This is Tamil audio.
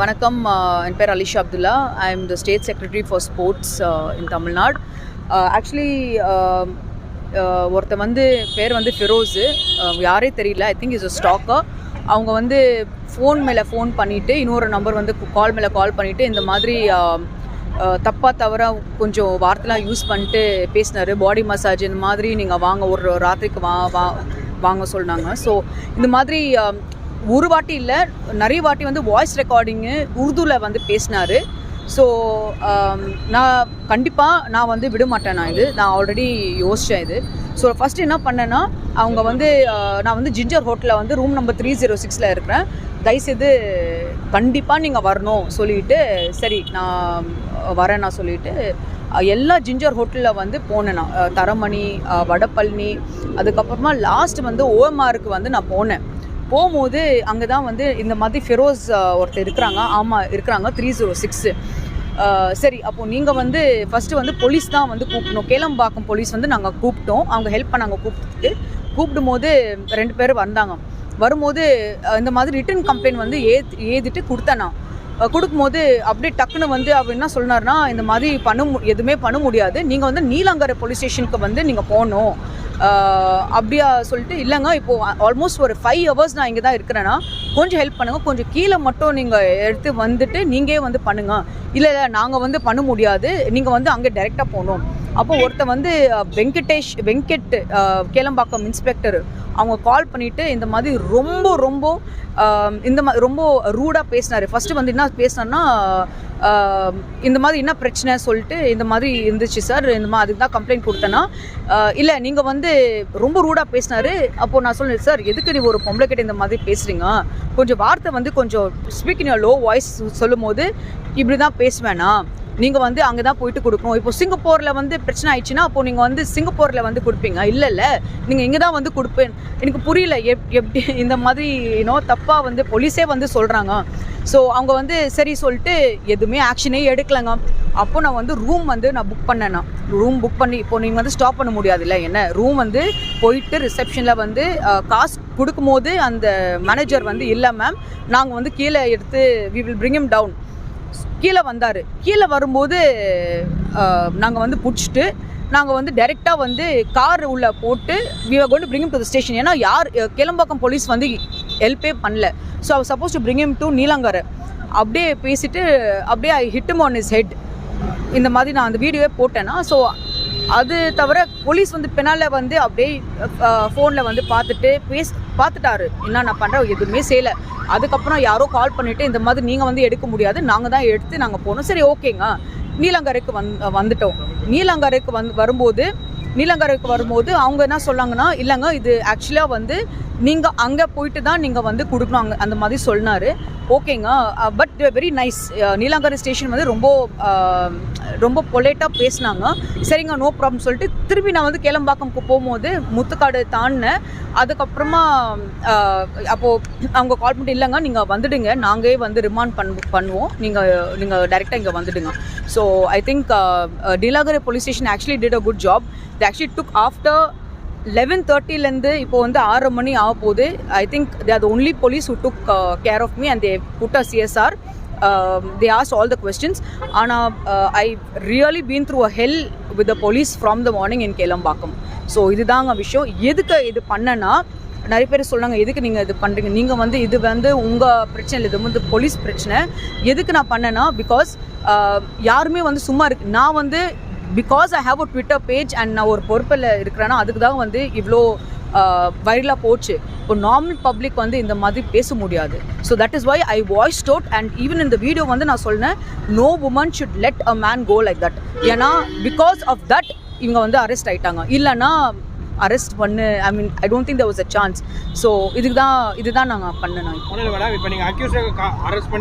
வணக்கம். என் பேர் Alisha Abdullah. I am the state secretary for sports in Tamil Nadu actually ஒருத்தன் வந்து பேர் வந்து ஃபிரோஸு யாரே தெரியல. ஐ திங்க் இஸ் அ ஸ்டாக்கர் அவங்க வந்து ஃபோன் மேலே ஃபோன் பண்ணிவிட்டு இன்னொரு நம்பர் வந்து கால் மேலே கால் பண்ணிவிட்டு இந்த மாதிரி தப்பாக தவிர கொஞ்சம் வார்த்தைலாம் யூஸ் பண்ணிட்டு பேசினார். பாடி மசாஜ் இந்த மாதிரி நீங்கள் வாங்க ஒரு ராத்திரிக்கு வா வா வாங்க சொன்னாங்க. ஸோ இந்த மாதிரி ஒரு வாட்டி இல்லை நிறைய வாட்டி வந்து வாய்ஸ் ரெக்கார்டிங்கு உருதுவில் வந்து பேசினார். ஸோ um, நான் கண்டிப்பாக நான் வந்து விட மாட்டேன் நான் இது. நான் ஆல்ரெடி யோசித்தேன் இது. ஸோ ஃபஸ்ட்டு என்ன பண்ணேன்னா அவங்க வந்து நான் வந்து ஜிஞ்சர் ஹோட்டலில் வந்து ரூம் நம்பர் த்ரீ ஜீரோ சிக்ஸில் இருக்கிறேன். தயவுசெய்து கண்டிப்பாக நீங்கள் வரணும் சொல்லிட்டு சரி நான் வரேன் நான் சொல்லிட்டு எல்லா ஜிஞ்சர் ஹோட்டலில் வந்து போனேன் நான். தரமணி வடபழனி அதுக்கப்புறமா லாஸ்ட் வந்து ஓஎம்ஆருக்கு வந்து நான் போனேன். போகும்போது அங்கே தான் வந்து இந்த மாதிரி ஃபெரோஸ் ஒருத்தர் இருக்கிறாங்க. ஆமாம் இருக்கிறாங்க. த்ரீ ஜீரோ சிக்ஸு சரி அப்போது நீங்கள் வந்து ஃபஸ்ட்டு வந்து போலீஸ் தான் வந்து கூப்பிடணும். கேளம்பாக்கம் போலீஸ் வந்து நாங்கள் கூப்பிட்டோம். அவங்க ஹெல்ப் பண்ணாங்க கூப்பிட்டு. கூப்பிடும்போது ரெண்டு பேரும் வந்தாங்க. வரும்போது இந்த மாதிரி ரிட்டன் கம்ப்ளைண்ட் வந்து ஏத் ஏதிட்டு கொடுத்தேன் நான். கொடுக்கும்போது அப்படியே டக்குன்னு வந்து அவர் என்ன சொன்னார்னா இந்த மாதிரி பண்ண மு எதுவுமே பண்ண முடியாது. நீங்கள் வந்து நீலாங்கரை போலீஸ் ஸ்டேஷனுக்கு வந்து நீங்கள் போகணும். அப்படியா சொல்லிட்டு இல்லைங்க இப்போது ஆல்மோஸ்ட் ஒரு ஃபைவ் ஹவர்ஸ் நான் இங்கே தான் இருக்கிறேன்னா கொஞ்சம் ஹெல்ப் பண்ணுங்கள் கொஞ்சம் கீழே மட்டும் நீங்கள் எடுத்து வந்துட்டு நீங்களே வந்து பண்ணுங்கள் இல்லை இல்லை நாங்கள் வந்து பண்ண முடியாது. நீங்கள் வந்து அங்கே டைரெக்டாக போகணும். அப்போ ஒருத்தர் வந்து வெங்கடேஷ் வெங்கட் கேளம்பாக்கம் இன்ஸ்பெக்டர் அவங்க கால் பண்ணிவிட்டு இந்த மாதிரி ரொம்ப ரொம்ப இந்த மாதிரி ரொம்ப ரூடாக பேசினார். ஃபஸ்ட்டு வந்து என்ன பேசினார்னா இந்த மாதிரி என்ன பிரச்சனை சொல்லிட்டு இந்த மாதிரி இருந்துச்சு சார் இந்த மாதிரி அதுக்கு தான் கம்ப்ளைண்ட் கொடுத்தேன்னா இல்லை நீங்கள் வந்து ரொம்ப ரூடாக பேசினார். அப்போது நான் சொன்னேன் சார் எதுக்கு நீ ஒரு பொம்பளை கிட்ட இந்த மாதிரி பேசுகிறீங்க கொஞ்சம் வார்த்தை வந்து கொஞ்சம் ஸ்பீக்கிங் லோ வாய்ஸ் சொல்லும் போது இப்படி தான் பேசுவேனா? நீங்கள் வந்து அங்கே தான் போயிட்டு கொடுக்கணும். இப்போ சிங்கப்பூரில் வந்து பிரச்சனை ஆயிடுச்சுன்னா அப்போ நீங்கள் வந்து சிங்கப்பூரில் வந்து கொடுப்பீங்க. இல்லை இல்லை. நீங்கள் இங்கே தான் வந்து கொடுப்பேன். எனக்கு புரியல எப் எப்படி இந்த மாதிரி இன்னோ தப்பாக வந்து போலீஸே வந்து சொல்கிறாங்க ஸோ அவங்க வந்து சரி சொல்லிட்டு எதுவுமே ஆக்ஷனே எடுக்கலைங்க. அப்போ நான் வந்து ரூம் வந்து நான் புக் பண்ணேன்னா ரூம் புக் பண்ணி இப்போ நீங்கள் வந்து ஸ்டாப் பண்ண முடியாதுல்ல என்ன? ரூம் வந்து போயிட்டு ரிசப்ஷனில் வந்து காசு கொடுக்கும்போது அந்த மேனேஜர் வந்து இல்லை மேம் நாங்கள் வந்து கீழே எடுத்து we will bring him down கீழே வந்தார். கீழே வரும்போது நாங்கள் வந்து பிடிச்சிட்டு நாங்கள் வந்து டைரெக்டாக வந்து கார் உள்ளே போட்டு we are going to bring to the station ஏன்னா யார் கிளம்பாக்கம் போலீஸ் வந்து ஹெல்ப்பே பண்ணல. So our supposed to bring to Neelankarai. அப்படியே பேசிட்டு அப்படியே I hit him on his head இந்த மாதிரி நான் அந்த வீடியோவே போட்டேன்னா ஸோ அது தவிர போலீஸ் வந்து பின்னால் வந்து அப்படியே ஃபோனில் வந்து பார்த்துட்டு பேச பார்த்துட்டாரு. என்ன நான் பண்ணுறேன் எதுவுமே செய்யலை. அதுக்கப்புறம் யாரோ கால் பண்ணிவிட்டு இந்த மாதிரி நீங்கள் வந்து எடுக்க முடியாது. நாங்கள் தான் எடுத்து நாங்கள் போனோம். சரி ஓகேங்க. நீலங்கரைக்கு வந் வந்துட்டோம். நீலங்கரைக்கு வந்து வரும்போது நீலங்கரைக்கு வரும்போது அவங்க என்ன சொன்னாங்கன்னா இல்லைங்க இது ஆக்சுவலாக வந்து நீங்கள் அங்கே போயிட்டு தான் நீங்கள் வந்து கொடுக்கணும் அங்கே அந்த மாதிரி சொன்னார். ஓகேங்க but very nice Neelankarai station வந்து ரொம்ப ரொம்ப பொலைட்டாக பேசினாங்க. சரிங்க நோ ப்ராப்ளம் சொல்லிட்டு திரும்பி நான் வந்து கேளம்பாக்கம்க்கு போகும்போது முத்துக்காடு தாண்டினேன். அதுக்கப்புறமா அப்போது அவங்க கால் பண்ணிட்டு இல்லைங்க நீங்கள் வந்துடுங்க. நாங்களே வந்து ரிமாண்ட் பண் பண்ணுவோம். நீங்கள் நீங்கள் டைரெக்டாக இங்கே வந்துடுங்க. So I think Neelankarai police station actually did a good job they actually took after eleven தேர்ட்டிலேருந்து இப்போ வந்து ஆறு மணி ஆக போகுது. I think they are the only police who took care of me and they put a CSR they ask all the questions ஆனால் I really been through a hell with the police from the morning in Kelambakkam so இதுதாங்க விஷயம். எதுக்கு இது பண்ணேன்னா நிறைய பேர் சொன்னாங்க எதுக்கு நீங்கள் இது பண்ணுறீங்க நீங்கள் வந்து இது வந்து உங்கள் பிரச்சனை இல்லை. இது வந்து போலீஸ் பிரச்சனை. எதுக்கு நான் பண்ணேன்னா பிகாஸ் uh, யாருமே வந்து சும்மா இருக்கு. நான் வந்து because I have a Twitter page and நான் ஒரு பொறுப்பில் இருக்கிறேன்னா அதுக்கு தான் வந்து இவ்வளோ வைரலாக போச்சு. இப்போ நார்மல் பப்ளிக் வந்து இந்த மாதிரி பேச முடியாது. So that is why I voiced out and even இந்த வீடியோ வந்து நான் சொன்னேன் no woman should let a man go like that ஏன்னா பிகாஸ் ஆஃப் தட் இவங்க வந்து அரெஸ்ட் ஆயிட்டாங்க. இல்லைன்னா அரெஸ்ட் பண்ணு I mean I don't think there was a chance so இதுக்கு தான் இதுதான் நாங்கள் பண்ணேன் இப்போ நீங்கள் அக்யூஸ் அரெஸ்ட் பண்ணி